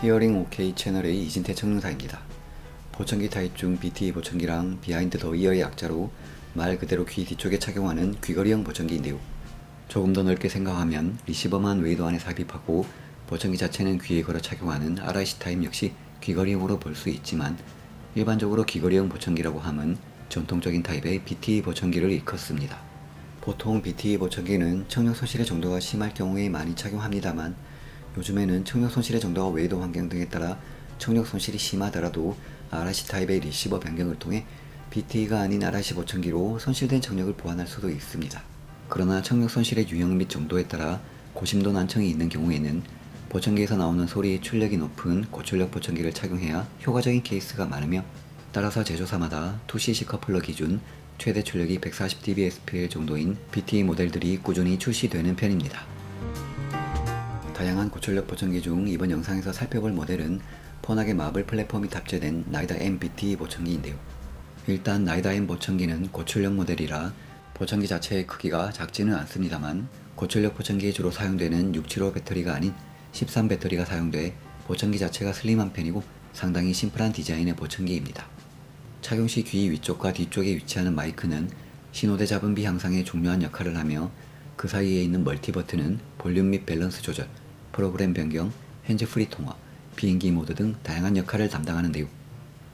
히어링 OK 채널의 이진태 청룡사입니다. 보청기 타입 중 BT 보청기랑 비하인드 더 이어의 약자로 말 그대로 귀 뒤쪽에 착용하는 귀걸이형 보청기인데요. 조금 더 넓게 생각하면 리시버만 웨이도 안에 삽입하고 보청기 자체는 귀에 걸어 착용하는 RIC 타입 역시 귀걸이형으로 볼 수 있지만 일반적으로 귀걸이형 보청기라고 함은 전통적인 타입의 BT 보청기를 일컫습니다. 보통 BT 보청기는 청력 손실의 정도가 심할 경우에 많이 착용합니다만 요즘에는 청력 손실의 정도와 웨이도 환경 등에 따라 청력 손실이 심하더라도 RIC 타입의 리시버 변경을 통해 BT가 아닌 RIC 보청기로 손실된 청력을 보완할 수도 있습니다. 그러나 청력 손실의 유형 및 정도에 따라 고심도 난청이 있는 경우에는 보청기에서 나오는 소리의 출력이 높은 고출력 보청기를 착용해야 효과적인 케이스가 많으며 따라서 제조사마다 2cc 커플러 기준 최대 출력이 140dBSPL 정도인 BT 모델들이 꾸준히 출시되는 편입니다. 다양한 고출력 보청기 중 이번 영상에서 살펴볼 모델은 폰하게 마블 플랫폼이 탑재된 나이다 M BT 보청기인데요. 일단 나이다 M 보청기는 고출력 모델이라 보청기 자체의 크기가 작지는 않습니다만 고출력 보청기에 주로 사용되는 675 배터리가 아닌 13 배터리가 사용돼 보청기 자체가 슬림한 편이고 상당히 심플한 디자인의 보청기입니다. 착용 시 귀 위쪽과 뒤쪽에 위치하는 마이크는 신호대 잡음비 향상에 중요한 역할을 하며 그 사이에 있는 멀티 버튼은 볼륨 및 밸런스 조절, 프로그램 변경, 핸즈 프리 통화, 비행기 모드 등 다양한 역할을 담당하는데요.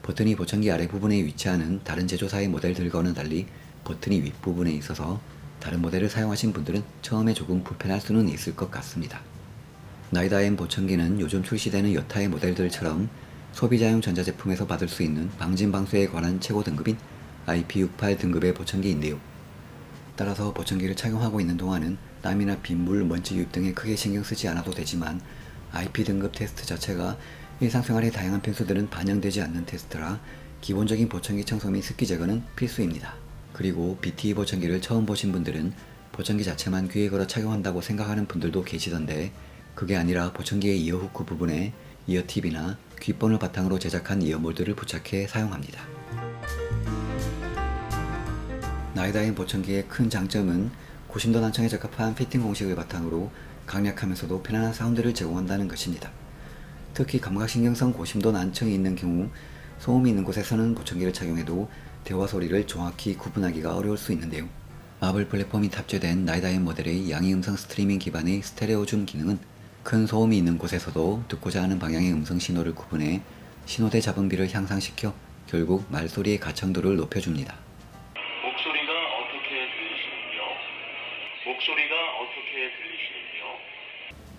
버튼이 보청기 아래 부분에 위치하는 다른 제조사의 모델들과는 달리 버튼이 윗부분에 있어서 다른 모델을 사용하신 분들은 처음에 조금 불편할 수는 있을 것 같습니다. 나이다 M 보청기는 요즘 출시되는 여타의 모델들처럼 소비자용 전자제품에서 받을 수 있는 방진 방수에 관한 최고 등급인 IP68 등급의 보청기인데요. 따라서 보청기를 착용하고 있는 동안은 땀이나 빗물, 먼지 유입 등에 크게 신경 쓰지 않아도 되지만 IP 등급 테스트 자체가 일상생활의 다양한 변수들은 반영되지 않는 테스트라 기본적인 보청기 청소 및 습기 제거는 필수입니다. 그리고 BT 보청기를 처음 보신 분들은 보청기 자체만 귀에 걸어 착용한다고 생각하는 분들도 계시던데 그게 아니라 보청기의 이어 후크 부분에 이어 팁이나 귓본을 바탕으로 제작한 이어 몰드를 부착해 사용합니다. 나이다인 보청기의 큰 장점은 고심도 난청에 적합한 피팅 공식을 바탕으로 강력하면서도 편안한 사운드를 제공한다는 것입니다. 특히 감각신경성 고심도 난청이 있는 경우 소음이 있는 곳에서는 보청기를 착용해도 대화 소리를 정확히 구분하기가 어려울 수 있는데요. 마블 플랫폼이 탑재된 나이다인 모델의 양의 음성 스트리밍 기반의 스테레오 줌 기능은 큰 소음이 있는 곳에서도 듣고자 하는 방향의 음성 신호를 구분해 신호대 잡음비를 향상시켜 결국 말소리의 가창도를 높여줍니다.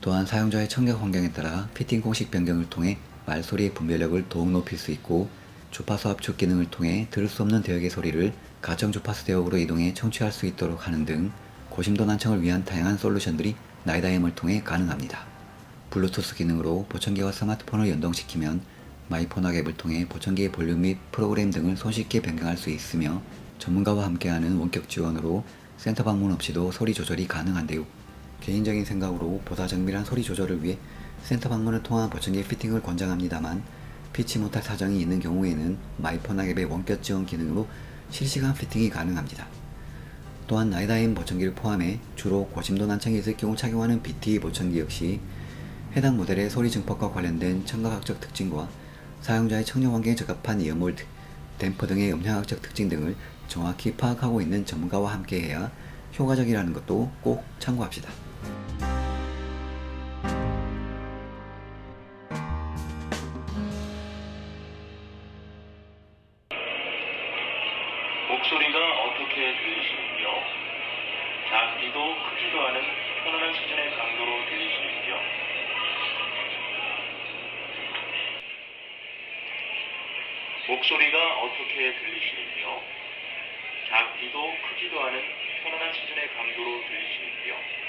또한 사용자의 청력 환경에 따라 피팅 공식 변경을 통해 말소리의 분별력을 더욱 높일 수 있고 주파수 압축 기능을 통해 들을 수 없는 대역의 소리를 가정 주파수 대역으로 이동해 청취할 수 있도록 하는 등 고심도 난청을 위한 다양한 솔루션들이 나이다임을 통해 가능합니다. 블루투스 기능으로 보청기와 스마트폰을 연동시키면 마이폰학 앱을 통해 보청기의 볼륨 및 프로그램 등을 손쉽게 변경할 수 있으며 전문가와 함께하는 원격 지원으로 센터 방문 없이도 소리 조절이 가능한데요. 개인적인 생각으로 보다 정밀한 소리 조절을 위해 센터 방문을 통한 보청기 피팅을 권장합니다만 피치 못할 사정이 있는 경우에는 마이폰학 앱의 원격 지원 기능으로 실시간 피팅이 가능합니다. 또한 나이다임 보청기를 포함해 주로 고심도 난청이 있을 경우 착용하는 BT 보청기 역시 해당 모델의 소리 증폭과 관련된 청각학적 특징과 사용자의 청력 환경에 적합한 이어몰드, 댐퍼 등의 음향학적 특징 등을 정확히 파악하고 있는 전문가와 함께해야 효과적이라는 것도 꼭 참고합시다. 목소리가 어떻게 들리시는지요? 작기도 크지도 않은 편안한 수준의 강도로 들리시는지요? 목소리가 어떻게 들리시는지요? 작기도 크지도 않은 편안한 수준의 강도로 들리시는지요?